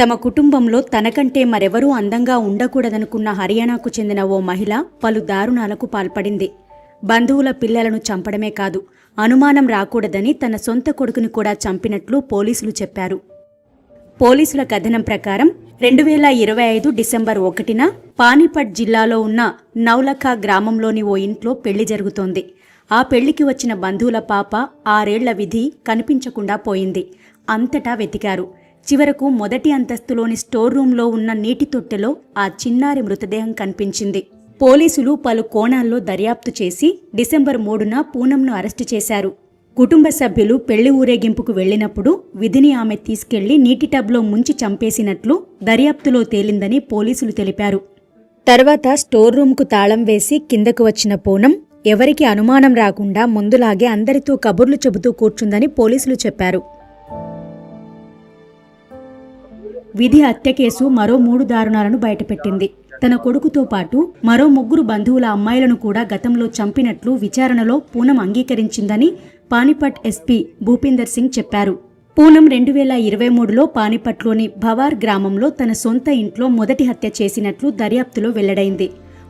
తమ కుటుంబంలో తనకంటే మరెవరూ అందంగా ఉండకూడదనుకున్న హర్యానాకు చెందిన ఓ మహిళ పలు దారుణాలకు పాల్పడింది. బంధువుల పిల్లలను చంపడమే కాదు అనుమానం రాకూడదని తన సొంత కొడుకుని కూడా చంపినట్లు పోలీసులు చెప్పారు. పోలీసుల కథనం ప్రకారం రెండు వేల ఇరవై ఐదు డిసెంబర్ ఒకటిన పానీపట్ జిల్లాలో ఉన్న నౌలఖా గ్రామంలోని ఓ ఇంట్లో పెళ్ళి జరుగుతోంది. ఆ పెళ్ళికి వచ్చిన బంధువుల పాప ఆరేళ్ళ విధి కనిపించకుండా పోయింది. అంతటా వెతికారు. చివరకు మొదటి అంతస్తులోని స్టోర్ రూంలో ఉన్న నీటి తొట్టెలో ఆ చిన్నారి మృతదేహం కనిపించింది. పోలీసులు పలు కోణాల్లో దర్యాప్తు చేసి డిసెంబర్ మూడున పూనంను అరెస్టు చేశారు. కుటుంబ సభ్యులు పెళ్ళి ఊరేగింపుకు వెళ్ళినప్పుడు విధిని ఆమె తీసుకెళ్ళి నీటి టబ్లో ముంచి చంపేసినట్లు దర్యాప్తులో తేలిందని పోలీసులు తెలిపారు. తర్వాత స్టోర్ రూమ్కు తాళం వేసి కిందకు వచ్చిన పూనం ఎవరికి అనుమానం రాకుండా ముందులాగే అందరితో కబుర్లు చెబుతూ కూర్చుందని పోలీసులు చెప్పారు. విధి హత్య కేసు మరో మూడు దారుణాలను బయటపెట్టింది. తన కొడుకుతో పాటు మరో ముగ్గురు బంధువుల అమ్మాయిలను కూడా గతంలో చంపినట్లు విచారణలో పూనం అంగీకరించిందని పానిపట్ ఎస్పీ భూపీందర్ సింగ్ చెప్పారు. పూనం రెండు వేల ఇరవై మూడులో పానిపట్లోని భవార్ గ్రామంలో తన సొంత ఇంట్లో మొదటి హత్య చేసినట్లు దర్యాప్తులో వెల్లడైంది.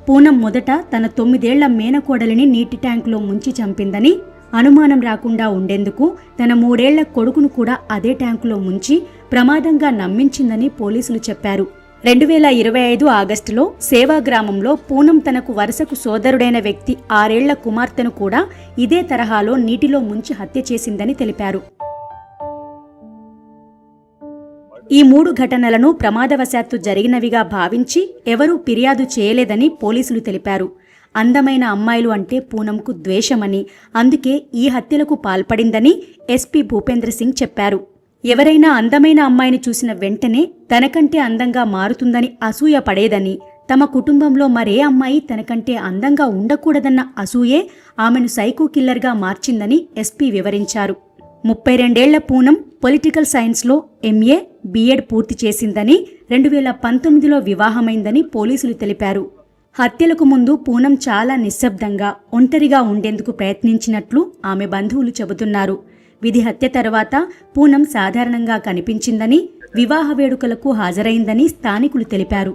పూనం మొదట తన తొమ్మిదేళ్ళ మేనకోడలిని నీటి ట్యాంకులో ముంచి చంపిందని అనుమానం రాకుండా ఉండేందుకు తన మూడేళ్ళ కొడుకును కూడా అదే ట్యాంకులో ముంచి ప్రమాదంగా నమ్మించిందని పోలీసులు చెప్పారు. రెండు వేల ఇరవై ఐదు ఆగస్టులో సేవా గ్రామంలో పూనం తనకు వరుసకు సోదరుడైన వ్యక్తి ఆరేళ్ళ కుమార్తెను కూడా ఇదే తరహాలో నీటిలో ముంచి హత్య చేసిందని తెలిపారు. ఈ మూడు ఘటనలను ప్రమాదవశాత్తు జరిగినవిగా భావించి ఎవరూ ఫిర్యాదు చేయలేదని పోలీసులు తెలిపారు. అందమైన అమ్మాయిలు అంటే పూనంకు ద్వేషమని. అందుకే ఈ హత్యలకు పాల్పడిందని ఎస్పీ భూపేంద్ర సింగ్ చెప్పారు. ఎవరైనా అందమైన అమ్మాయిని చూసిన వెంటనే తనకంటే అందంగా మారుతుందని అసూయ పడేదని. తమ కుటుంబంలో మరే అమ్మాయి తనకంటే అందంగా ఉండకూడదన్న అసూయే ఆమెను సైకో కిల్లర్గా మార్చిందని ఎస్పీ వివరించారు. ముప్పై రెండేళ్ళ పూనం పొలిటికల్ సైన్స్లో ఎంఏ బీఎడ్ పూర్తి చేసిందని రెండు వేల పంతొమ్మిదిలో వివాహమైందని పోలీసులు తెలిపారు. హత్యలకు ముందు పూనం చాలా నిశ్శబ్దంగా ఒంటరిగా ఉండేందుకు ప్రయత్నించినట్లు ఆమె బంధువులు చెబుతున్నారు. విధి హత్య తర్వాత పూనం సాధారణంగా కనిపించిందని వివాహ వేడుకలకు హాజరైందని స్థానికులు తెలిపారు.